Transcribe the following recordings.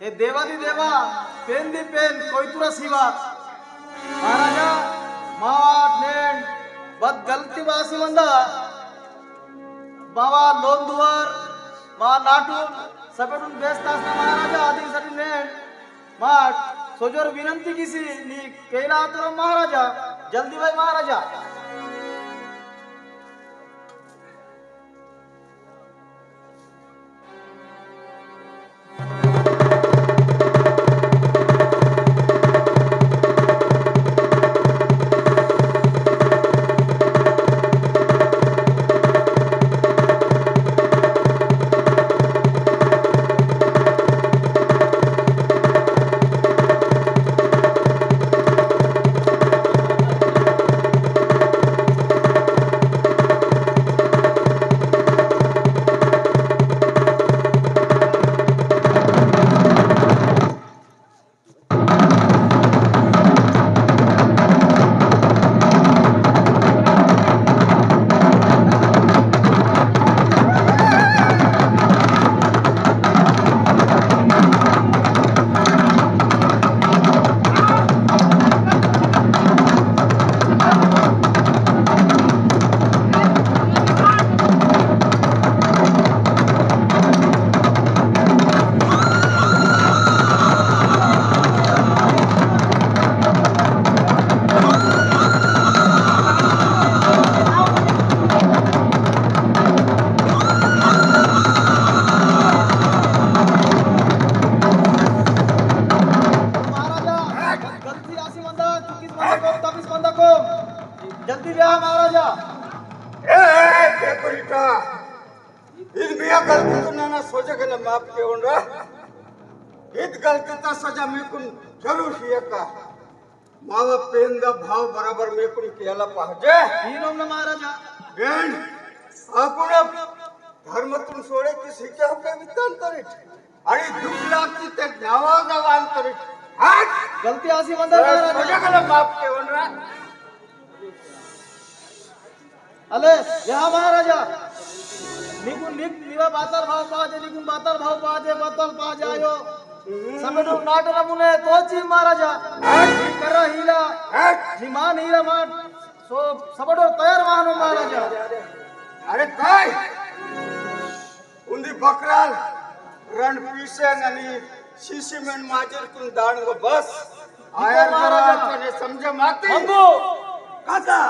हे देवादी देवा पेन दी पेन कोयतुरा शिवा महाराजा मावाट नेण बद गलती बासी मंदा. बाबा लोंदुवर मा नाटून सगळून बेस्ट असना महाराजा आधीसाठी नेण माट सोजोर विनंती किसी नी केला तर महाराजा जल्दी भाई महाराजा. देवनरा हीच गलतीचा सजा मेकून ठरू एका माझा पेंद भाव बरोबर मेकून केला पाहिजे. महाराजा. बेन आपण धर्मातून सोडे की शिक्या आपल्या वितांतरित आणि दुखला की ते नावाजा वांतरित आज गलती अशी म्हणतात महाराजा. महाराजा. निघून निघ निवा बातार भाव पाहते निघून बातार भाव पाहते बतल पाहते आयो। समेटू नाट नमुने तोची महाराजा। करा हिला निमान हिला माट सो सबडो तयार वाहनो महाराजा। अरे काय? उंदी बकराल रण पिसेन आणि शिशिमेन माझ्यातून दाण ग बस। आयर. महाराज समज माती। अंगो काका।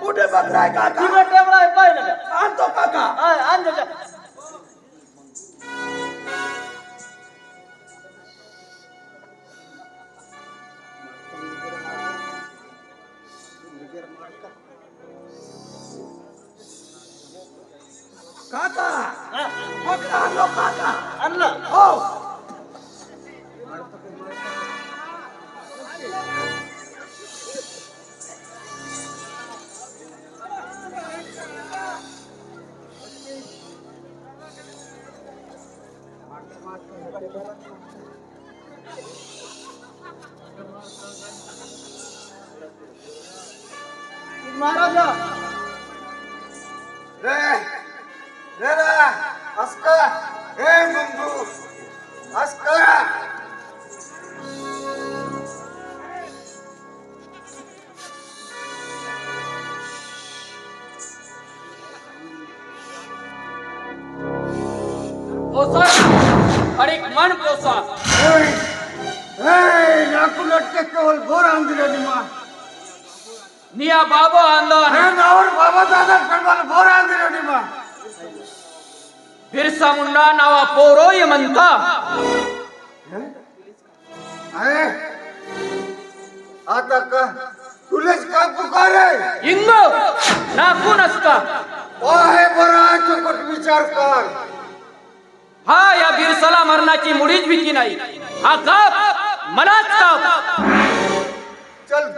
कुठे बकराय काका? टेबला आहे पाहिलं का आणतो काका. आय आण जा. काका महाराजा रे रे रे अस्का हे बंधू अस्का अडिक मन पोसा। हे नाकू लटके केवळ बोर आंदिले निमा निया बाबो आंदोलन हे नावर बाबा दादा कडवाल बोर आंदिले निमा बिरसा मुंडा नावा पोरो म्हणता अरे आता का तुलेच का पुकारे इंग नाकू नसता ओ हे बरा चुकट विचार कर हा या बिरसाला मरणाची मुळीच भीती नाही. हा कप मलाच कप चल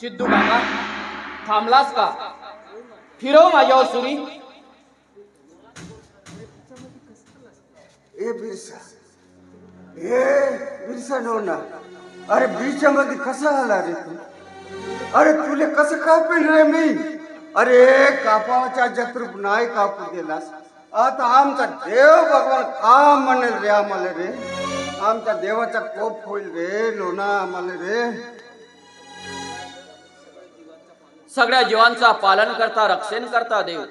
सिद्धू काका थांबलास का? फिरव माझ्यावर सुरी. ए बिरसा ए बिरसा ना अरे बिरच्या मध्ये कसा आला रे तू? अरे तुले कसं कापेल रे मी? अरे कापावाच्या जत्रूप नाही कापू गेलास आता आमचा देव भगवान का म्हणेल रे आम्हाला रे? आमच्या देवाचा कोप होईल रे लोणा आम्हाला रे. सगळ्या जीवांचा पालन करता रक्षण करता देव.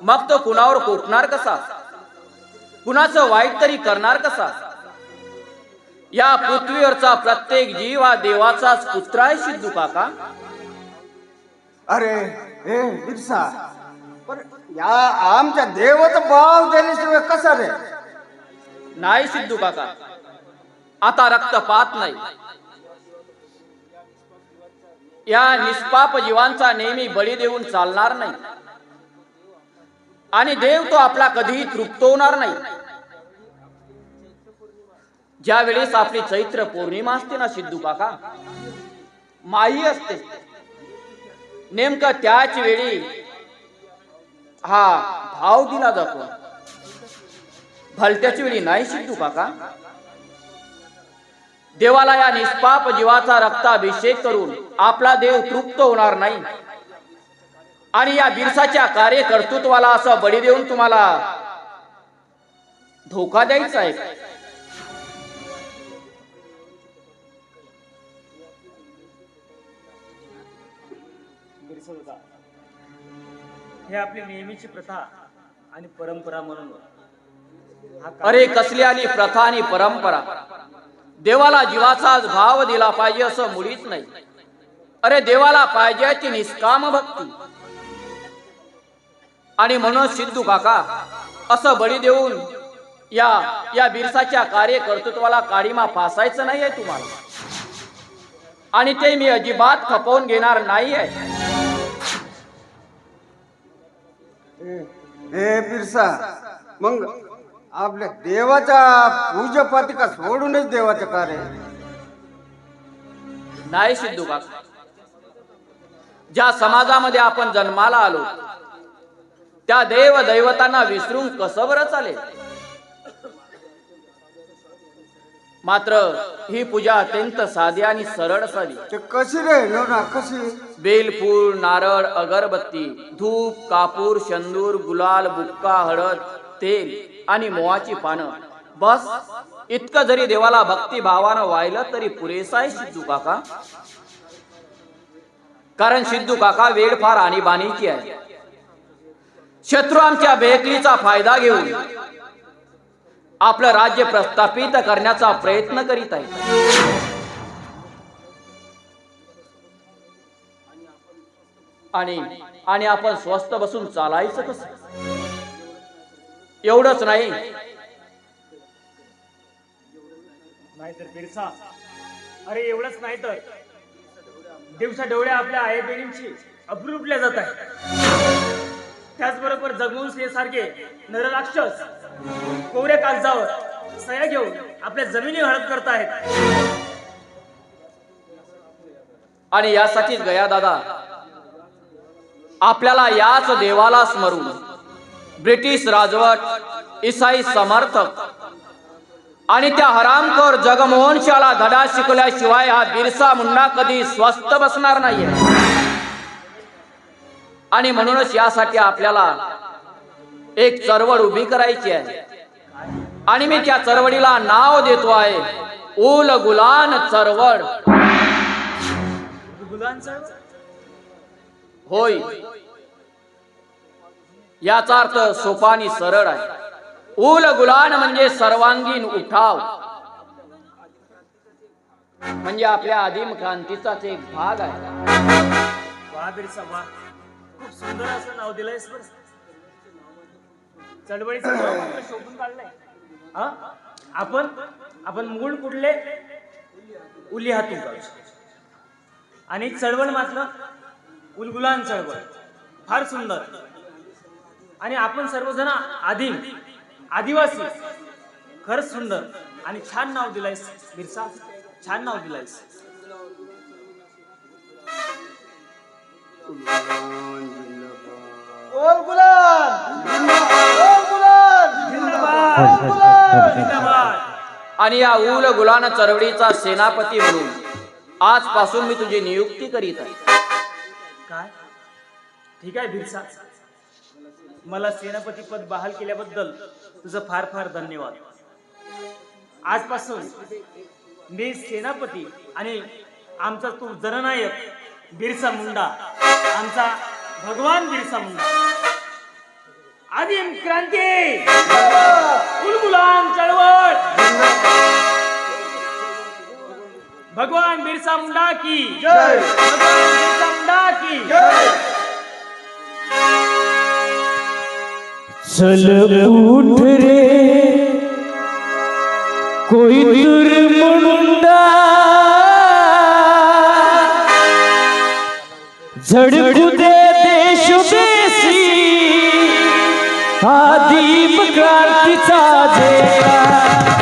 मग तो कुणावर कोटणार कसा? कुणाचं वाईट तरी करणार कसा? या पृथ्वीवरचा प्रत्येक जीव हा देवाचाच पुत्र आहे सिद्धू काका. अरे ए बिरसा पण या आमच्या देवाचा भाव दिल्याशिवाय कसा रे? नाही सिद्धू काका. आता रक्तपात नाही. या निष्पाप जीवांचा नेहमी बळी देऊन चालणार नाही. आणि देव तो आपला कधीही तृप्त होणार नाही. ज्या वेळेस आपली चैत्र पौर्णिमा असते ना सिद्धू काका माही असते. नेमकं त्याच वेळी हा भाव दिला जातो. भलत्याच वेळी नाही सिद्धू काका? देवाला या निष्पाप जीवाचा रक्ताभिषेक करून आपला देव तृप्त होणार नाही. आणि या बिरसाच्या कार्यकर्तृत्वाला असं बळी देऊन तुम्हाला धोका द्यायचा आहे हे आपली नेहमीची प्रथा आणि परंपरा म्हणून. अरे कसली आली प्रथा आणि परंपरा. देवाला जीवाचाच भाव दिला पाहिजे असं मुळीच नाही. अरे देवाला पाहिजे ती निष्काम भक्ती. आणि म्हणून सिद्धू काका असं बळी देऊन या या बिरसाच्या कार्यकर्तृत्वाला काळीमा फासायचं नाही आहे तुम्हाला. आणि ते मी अजिबात खपवून घेणार नाही आहे बिरसा मग आपल्या देवाच्या पूजापाती का सोडूनच देवाचं कार्य नाही सिद्धू काका ज्या समाजामध्ये आपण जन्माला आलो त्या देव दैवतांना विसरून कसं बरं चालेल? मात्र ही पूजा अत्यंत साधी आणि सरळ असावी. ते कशी रे ना कशी? बेलफूल नारळ अगरबत्ती धूप कापूर शंदूर गुलाल बुक्का हळद तेल आणि मोहाची पानं. बस इतकं जरी देवाला भक्ती भावानं वाहिलं तरी पुरेसा आहे सिद्धू काका. कारण सिद्धू काका वेळ फार आणीबाणीची आहे. शत्रू आमच्या बेकलीचा फायदा घेऊन आपलं राज्य प्रस्थापित करण्याचा प्रयत्न करीत आहे आणि आणि आपण स्वस्त बसून चालायचं कसं? एवढंच नाही. नाहीतर बिरसा. अरे एवढंच नाही तर. दिवसा डोळे आपल्या आई बहिणींची अब्रुपल्या जात आहे त्याचबरोबर जगमून सारखे नरराक्षस कोवऱ्या कागदावर सया घेऊन आपल्या जमिनी हळद करतायत आणि यासाठीच गया दादा आपल्याला याच देवाला स्मरून ब्रिटिश राजवट इसाई समर्थक आणि त्या हरामखोर जगमोहन शाला धडा शिकवल्याशिवाय हा बिरसा मुंडा कधी स्वस्त बसणार नाहीये. आणि म्हणूनच यासाठी आपल्याला एक चळवळ उभी करायची आहे. आणि मी त्या चळवळीला नाव देतो आहे उल गुलान चळवळ होय. याचा अर्थ सोपानी सरळ आहे. उल गुलान म्हणजे सर्वांगीण उठाव. म्हणजे आपल्या आदिम क्रांतीचाच एक भाग आहे. खूप सुंदर असं नाव दिलंय चळवळीचं शोधून काढलंय. हा? आपण आपण मूळ कुठले? उली हातून आणि चळवळ मात्र उलगुलान चळवळ. फार सुंदर. आणि आपण सर्वजण आदिम आदिवासी खरंच सुंदर आणि छान नाव दिलायस बिरसा. छान नाव दिलायस. ओल आणि या उल गुलान चळवळीचा सेनापती म्हणून आजपासून मी तुझी नियुक्ती करीत आहे. काय? ठीक आहे बिरसा. मला सेनापती पद बहाल केल्याबद्दल तुझं फार फार धन्यवाद. आजपासून मी सेनापती आणि आमचा तू जननायक बिरसा मुंडा आमचा भगवान बिरसा मुंडा. आदिम क्रांती! उलगुलान चळवळ! भगवान बिरसा मुंडा की! जय! भगवान बिरसा मुंडा की! जय! चल उठ रे कोई दूर मुंडा। झड़कू दे देश देशी आदिम क्रांतीचा झेंडा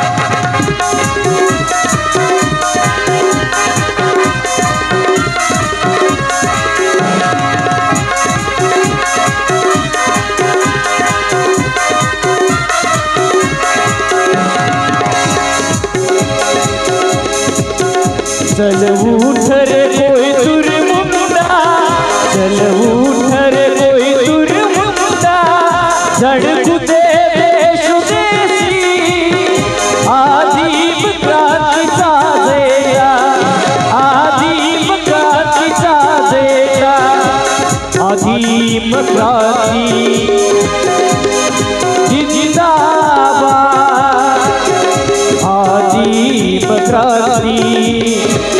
चल उठ रे कोई दुर्मुंडा चल उठ क्रांती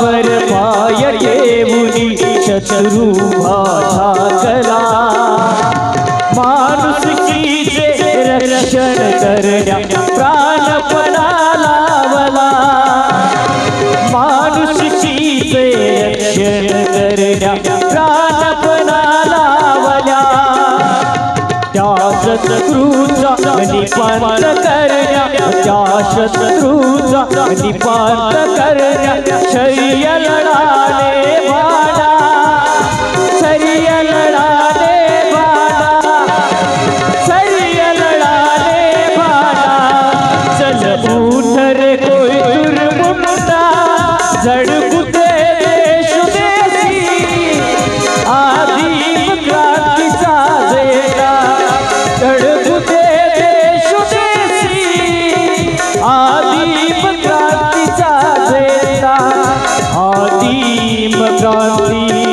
छाताडावर पाय ठेवून शत्रू कला माणूस कीचे रक्षण करण्या प्राणपणा लावला. माणूस कीचे रक्षण करण्या प्राण शत्रूचा निपात करण्या त्या शत्रूचा निपात करण्या शर्य लढाले आदिम क्रांती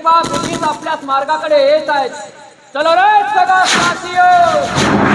ते पहा आपल्याच मार्गाकडे येत आहेत. चलो रे सगळा साथियो!